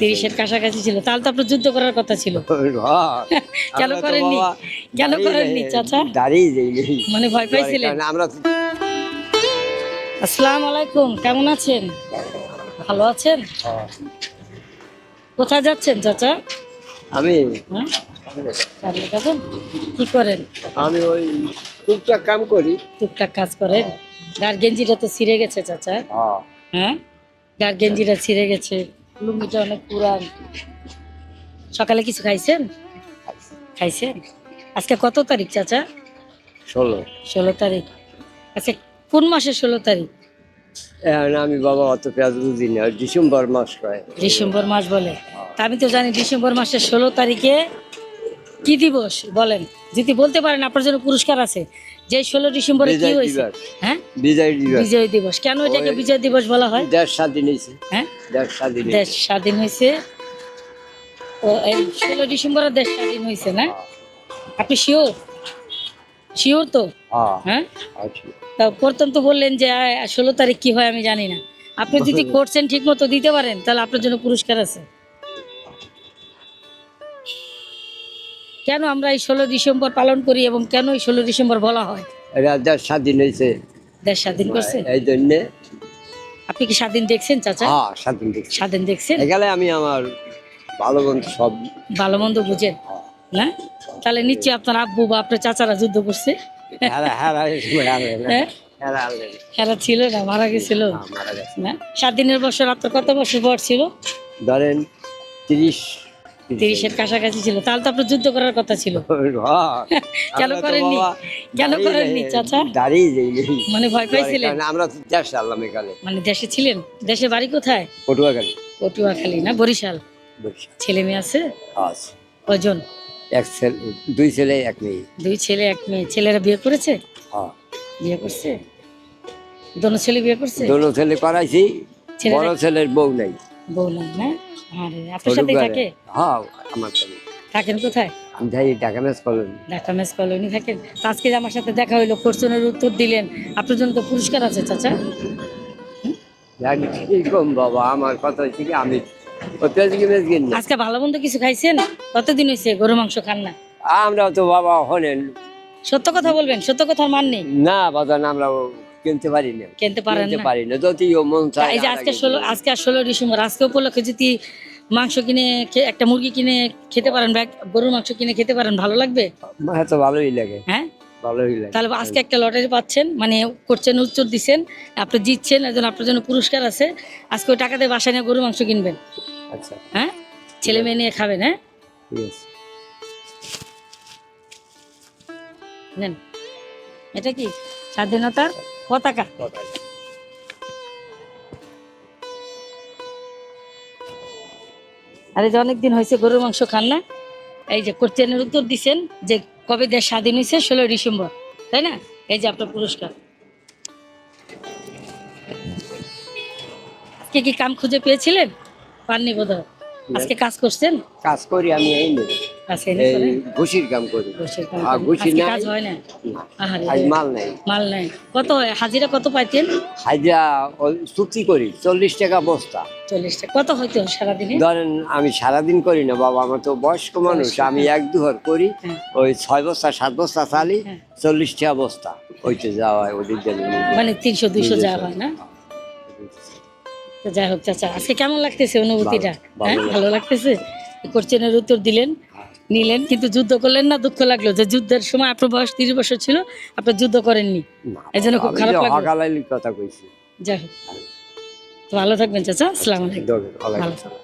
তিরিশের কাছাকাছি ছিল। তাহলে তো আপনার যুদ্ধ করার কথা ছিল। কেন করেননি? কেন করেননি, চাচা? মানে ভয় পাইছিলেন? আমরা আসসালামু আলাইকুম কেমন আছেন? ভালো আছেন। কোথায় যাচ্ছেন চাচা? আমি হ্যাঁ? কি করেন? আমি ওই টুকটাক কাম করি। টুকটাক কাজ করেন? গার গেঞ্জিটা তো ছিঁড়ে গেছে চাচা। হ্যাঁ হ্যাঁ? গার গেঞ্জিটা ছিঁড়ে গেছে। লুঙ্গিটা অনেক পুরান। সকালে কিছু খাইছেন? খাইছেন? আজকে কত তারিখ চাচা? ষোলো। ষোলো তারিখ। আচ্ছা কোন মাসের ষোলো তারিখ? আমি বাবা অত পেঁয়াজ বুঝি না ডিসেম্বর মাস কয় ডিসেম্বর মাস বলে। তা আমি তো জানি ডিসেম্বর মাসের ষোলো তারিখে কি দিবস? বলেন। যদি বলতে পারেন আপনার জন্য পুরস্কার আছে। যে ষোলো ডিসেম্বরে কি হয়েছে। হ্যাঁ? বিজয় দিবস। বিজয় দিবস। কেন এটাকে বিজয় দিবস বলা হয়? দেশ স্বাধীন হয়েছে। হ্যাঁ? দেশ স্বাধীন হয়েছে। ও এই ষোলো ডিসেম্বরে দেশ স্বাধীন হয়েছে না? আপনি শিওর? শিওর তো? হ্যাঁ। হ্যাঁ? আচ্ছা তা প্রথম তো বললেন যে ষোলো তারিখ কি হয় আমি জানি না। আপনি যদি করছেন ঠিক মতো দিতে পারেন তাহলে আপনার জন্য পুরস্কার আছে। কেন আমরা এই ষোলো ডিসেম্বর পালন করি এবং কেন এই ষোলো ডিসেম্বর বলা হয়? দেশ স্বাধীন হয়েছে। দেশ স্বাধীন করছে? এই জন্যে। আপনি কি স্বাধীন দেখছেন চাচা? হ্যাঁ স্বাধীন দেখছি। স্বাধীন দেখছেন? এখানে আমি আমার ভালো বন্ধু সব। ভালো মন্দ বুঝেন? না তাহলে নিশ্চয়ই আপনার আব্বু বা আপনার চাচারা যুদ্ধ করছে। হেরা হ্যাঁ ছিল না মারা গেছিল? মারা গেছে। না স্বাধীনের বছর আপনার কত বছর বয়স ছিল? ধরেন তিরিশ তিরিশের কাছাকাছি ছিল। তাহলে তো আপনার যুদ্ধ করার কথা ছিল। হ্যাঁ, কেন করেননি? কেন করেননি, চাচা? দাঁড়িয়ে মানে ভয় পাইছিলেন? আমরা দেশ আল্লাহ এখানে। মানে দেশে ছিলেন? দেশে বাড়ি কোথায়? পটুয়াখালী। পটুয়াখালী না বরিশাল? ছেলে মেয়ে আছে? আচ্ছা কজন? এক ছেলে দুই ছেলে এক মেয়ে। দুই ছেলে এক মেয়ে। ছেলেরা বিয়ে করেছে? হ্যাঁ। বিয়ে করছে? দোনো ছেলে বিয়ে করছে? দোনো ছেলে করাইছি বড় ছেলের বউ নাই। বউ নাই না? আরে আপনার সাথে থাকে? হ্যাঁ আমার সাথে। থাকেন কোথায়? আমি যাই Dhaka mess college Dhaka mess colony থাকেন। আজকে আমার সাথে দেখা কোশ্চেনের উত্তর দিলেন আপনার জন্য তো পুরস্কার আছে চাচা। জানি কম বাবা আমার কথা হচ্ছে কি আমি। আজকে ভালো মন্দ কিছু খাইছেন? কতদিন হয়েছে গরু মাংস খান না? আমরা তো বাবা হলেন। সত্য কথা বলবেন সত্য কথার মান নেই। না বাজান আমরা কিনতে পারি না কিনতে পারেন না? পারি না যদিও মন চায় এই যে আজকে ষোলো আজকে আর ষোলো ডিসেম্বর আজকে উপলক্ষে যদি মাংস কিনে একটা মুরগি কিনে খেতে পারেন বা গরুর মাংস কিনে খেতে পারেন ভালো লাগবে? হ্যাঁ তো ভালোই লাগে। হ্যাঁ? ভালোই লাগে। তাহলে আজকে একটা লটারি পাচ্ছেন মানে করছেন উত্তর দিচ্ছেন আপনি জিতছেন একজন আপনার জন্য পুরস্কার আছে আজকে ওই টাকা দিয়ে বাসায় নিয়ে গরু মাংস কিনবেন। আচ্ছা। হ্যাঁ? ছেলে মেয়ে নিয়ে খাবেন হ্যাঁ? নেন। এটা কি? স্বাধীনতার পতাকা। আরে যে অনেকদিন হয়েছে গরুর মাংস খান না, এই যে কোশ্চেনের উত্তর দিচ্ছেন যে কবে দেশ স্বাধীন হয়েছে, ষোলোই ডিসেম্বর, তাই না? এই যে আপনার পুরস্কার। আজকে কি কাম খুঁজে পেয়েছিলেন? পাননি বোধ হয়। আজকে কাজ করছেন? কাজ করি আমি এই নেই? ঘুষির কাম করি। আর কাজ হয় না? আজ মাল নাই। মাল নাই। কত হাজিরা কত পাইতেন? হাজিরা চুক্তি করি চল্লিশ টাকা বস্তা। চল্লিশ টাকা। কত হইতো সারাদিনে? ধরেন আমি সারাদিন করি না বাবা আমার তো বয়স্ক মানুষ আমি এক দুহর করি হ্যাঁ। ওই ছয় বস্তা সাত বস্তা চালি হ্যাঁ। চল্লিশ টাকা বস্তা। ওইতে যাওয়া হয় ওদের জন্য। মানে তিনশো দুইশো। যাওয়া হয় না? তো যাই হোক চাচা আজকে কেমন লাগতেছে অনুভূতিটা? হ্যাঁ ভালো লাগতেছে? কোশ্চেনের উত্তর দিলেন নিলেন কিন্তু যুদ্ধ করলেন না দুঃখ লাগল যে যুদ্ধের সময় আপনার বয়স তিরিশ বছর ছিল আপনার যুদ্ধ করেননি। এই জন্য খুব খারাপ লাগে লাগল। কথা কইছি। যাই হোক তো ভালো থাকবেন চাচা আসসালামু আলাইকুম। ভালো থাকবেন।